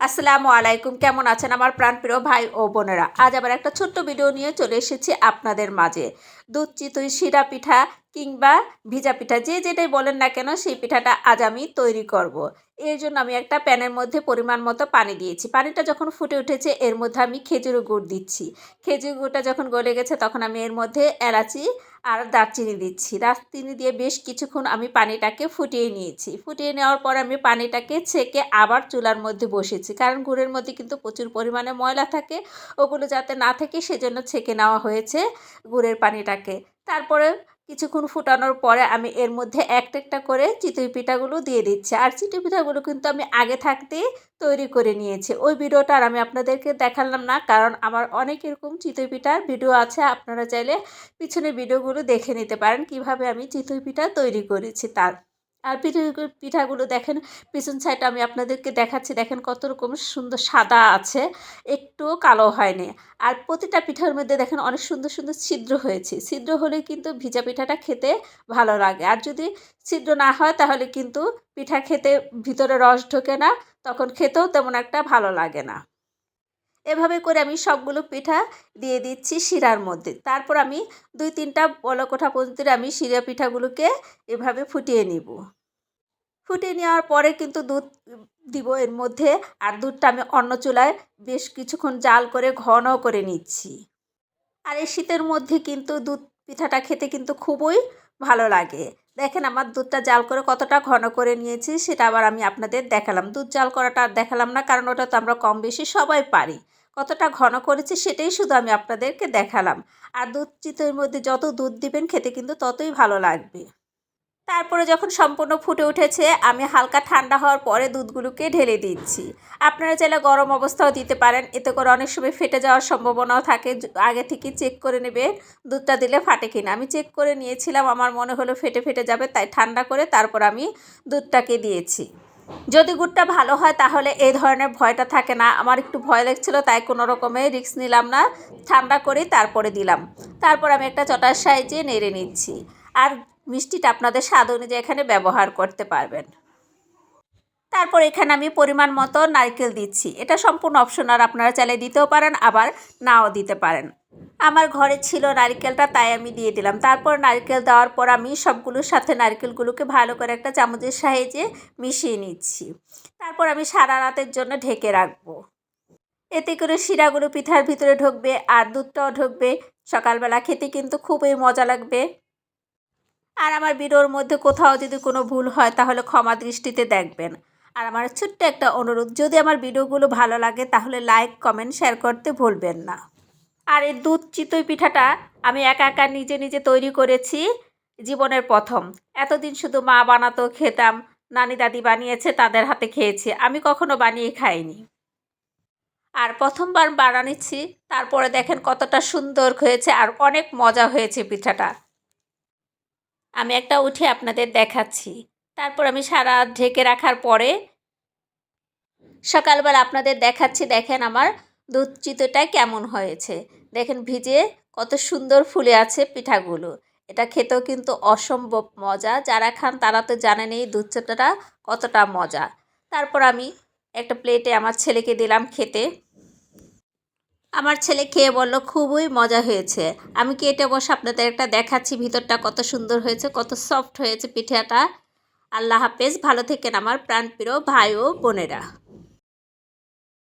আসসালামু আলাইকুম। কেমন আছেন আমার প্রাণপ্রিয় ভাই ও বোনেরা? আজ আবার একটা ছোট্ট ভিডিও নিয়ে চলে এসেছি আপনাদের মাঝে। দুধ চিতই শিরা পিঠা কিংবা ভিজা পিঠা যে যেটাই বলেন না কেন, সেই পিঠাটা আজ আমি তৈরি করব। এর জন্য আমি একটা প্যানের মধ্যে পরিমাণ মতো পানি দিয়েছি। পানিটা যখন ফুটে উঠেছে, এর মধ্যে আমি খেজুর গুড় দিচ্ছি। খেজুর গুড়টা যখন গলে গেছে, তখন আমি এর মধ্যে এলাচি আর দারচিনি দিচ্ছি। দারচিনি দিয়ে বেশ কিছুক্ষণ আমি পানিটাকে ফুটিয়ে নিয়েছি। ফুটিয়ে নেওয়ার পর আমি পানিটাকে ছেঁকে আবার চুলার মধ্যে বসেছি কারণ গুড়ের মধ্যে কিন্তু প্রচুর পরিমাণে ময়লা থাকে। ওগুলো যাতে না থাকে, সেজন্য ছেঁকে নেওয়া হয়েছে গুড়ের পানিটাকে। তারপরে কিছুক্ষণ ফুটানোর পরে আমি এর মধ্যে একটা একটা করে চিতই পিঠাগুলো দিয়ে দিচ্ছি। আর চিতই পিঠাগুলো কিন্তু আমি আগে থাকতেই তৈরি করে নিয়েছি। ওই ভিডিওটা আর আমি আপনাদেরকে দেখালাম না, কারণ আমার অনেক এরকম চিতই পিঠার ভিডিও আছে। আপনারা চাইলে পিছনে ভিডিওগুলো দেখে নিতে পারেন, কীভাবে আমি চিতই পিঠা তৈরি করেছি তার। আর পিঠে, পিঠাগুলো দেখেন, পিছন সাইডটা আমি আপনাদেরকে দেখাচ্ছি, দেখেন কত রকম সুন্দর সাদা আছে, একটুও কালো হয়নি। আর প্রতিটা পিঠার মধ্যে দেখেন অনেক সুন্দর সুন্দর ছিদ্র হয়েছে। ছিদ্র হলে কিন্তু ভিজা পিঠাটা খেতে ভালো লাগে। আর যদি ছিদ্র না হয়, তাহলে কিন্তু পিঠা খেতে ভিতরে রস ঢোকে না, তখন খেতেও তেমন একটা ভালো লাগে না। এভাবে করে আমি সবগুলো পিঠা দিয়ে দিচ্ছি শিরার মধ্যে। তারপর আমি দুই তিনটা বলকোঠা পর্যন্ত আমি শিরা পিঠাগুলোকে এভাবে ফুটিয়ে নিব। ফুটিয়ে নেওয়ার পরে কিন্তু দুধ দিব, এর মধ্যে আর দুধটা আমি অন্য চুলায় বেশ কিছুক্ষণ জাল করে ঘন করে নিচ্ছি। আর এই শীতের মধ্যে কিন্তু দুধ পিঠাটা খেতে কিন্তু খুবই ভালো লাগে। দেখেন আমার দুধটা জাল করে কতটা ঘন করে নিয়েছি, সেটা আবার আমি আপনাদের দেখালাম। দুধ জাল করাটা আর দেখালাম না, কারণ ওটা তো আমরা কম বেশি সবাই পারি। কতটা ঘন করেছি সেটাই শুধু আমি আপনাদেরকে দেখালাম। আর দুধ চিতের মধ্যে যত দুধ দিবেন খেতে কিন্তু ততই ভালো লাগবে। তারপরে যখন সম্পূর্ণ ফুটে উঠেছে, আমি হালকা ঠান্ডা হওয়ার পরে দুধগুলোকে ঢেলে দিচ্ছি। আপনারা চাইলে গরম অবস্থাও দিতে পারেন, এতে করে অনেক সময় ফেটে যাওয়ার সম্ভাবনাও থাকে। আগে থেকে চেক করে নেবে দুধটা দিলে ফাটে কিনা। আমি চেক করে নিয়েছিলাম, আমার মনে হলো ফেটে ফেটে যাবে, তাই ঠান্ডা করে তারপর আমি দুধটাকে দিয়েছি। যদি গুড়টা ভালো হয়, তাহলে এই ধরনের ভয়টা থাকে না। আমার একটু ভয় লাগছিল, তাই কোনো রকমে রিস্ক নিলাম না। ঠান্ডা করে তারপরে দিলাম। তারপর আমি একটা চটার সাইজে নেড়ে নিচ্ছি। আর মিষ্টিটা আপনাদের স্বাদ অনুযায়ী এখানে ব্যবহার করতে পারবেন। তারপর এখানে আমি পরিমাণ মতো নারকেল দিচ্ছি। এটা সম্পূর্ণ অপশনাল, আপনারা চাইলে দিতেও পারেন, আবার নাও দিতে পারেন। আমার ঘরে ছিল নারকেলটা, তাই আমি দিয়ে দিলাম। তারপর নারকেল দেওয়ার পর আমি সবগুলোর সাথে নারকেলগুলোকে ভালো করে একটা চামচের সাহায্যে মিশিয়ে নিচ্ছি। তারপর আমি সারা রাতের জন্য ঢেকে রাখব। এতে করে শিরাগুলো পিঠার ভিতরে ঢুকবে, আর দুধটাও ঢুকবে। সকালবেলা খেতে কিন্তু খুবই মজা লাগবে। আর আমার ভিডিওর মধ্যে কোথাও যদি কোনো ভুল হয়, তাহলে ক্ষমা দৃষ্টিতে দেখবেন। আর আমার ছোট্ট একটা অনুরোধ, যদি আমার ভিডিওগুলো ভালো লাগে, তাহলে লাইক, কমেন্ট, শেয়ার করতে ভুলবেন না। আর এই দুধ চিতই পিঠাটা আমি একা একা নিজে নিজে তৈরি করেছি জীবনের প্রথম। এতদিন শুধু মা বানাতো, খেতাম, নানি দাদি বানিয়েছে, তাদের হাতে খেয়েছি। আমি কখনো বানিয়ে খাইনি। আর প্রথমবার বানানিচ্ছি তারপরে দেখেন কতটা সুন্দর হয়েছে, আর অনেক মজা হয়েছে পিঠাটা। আমি একটা উঠে আপনাদের দেখাচ্ছি। তারপর আমি সারা ঢেকে রাখার পরে সকালবেলা আপনাদের দেখাচ্ছি, দেখেন আমার দুধ চিতটা কেমন হয়েছে। দেখেন ভিজে কত সুন্দর ফুলে আছে পিঠাগুলো। এটা খেতেও কিন্তু অসম্ভব মজা। যারা খান তারা তো জানেন এই দুধ চিতটা কতটা মজা। তারপর আমি একটা প্লেটে আমার ছেলেকে দিলাম খেতে। আমার ছেলে খেয়ে বলল, খুবই মজা হয়েছে। আমি কি এটা বসে আপনাদের একটা দেখাচ্ছি, ভিতরটা কত সুন্দর হয়েছে, কত সফট হয়েছে পিঠাটা। আল্লাহ হাফেজ, ভালো থেকেন আমার প্রাণপ্রিয় ভাই ও বোনেরা।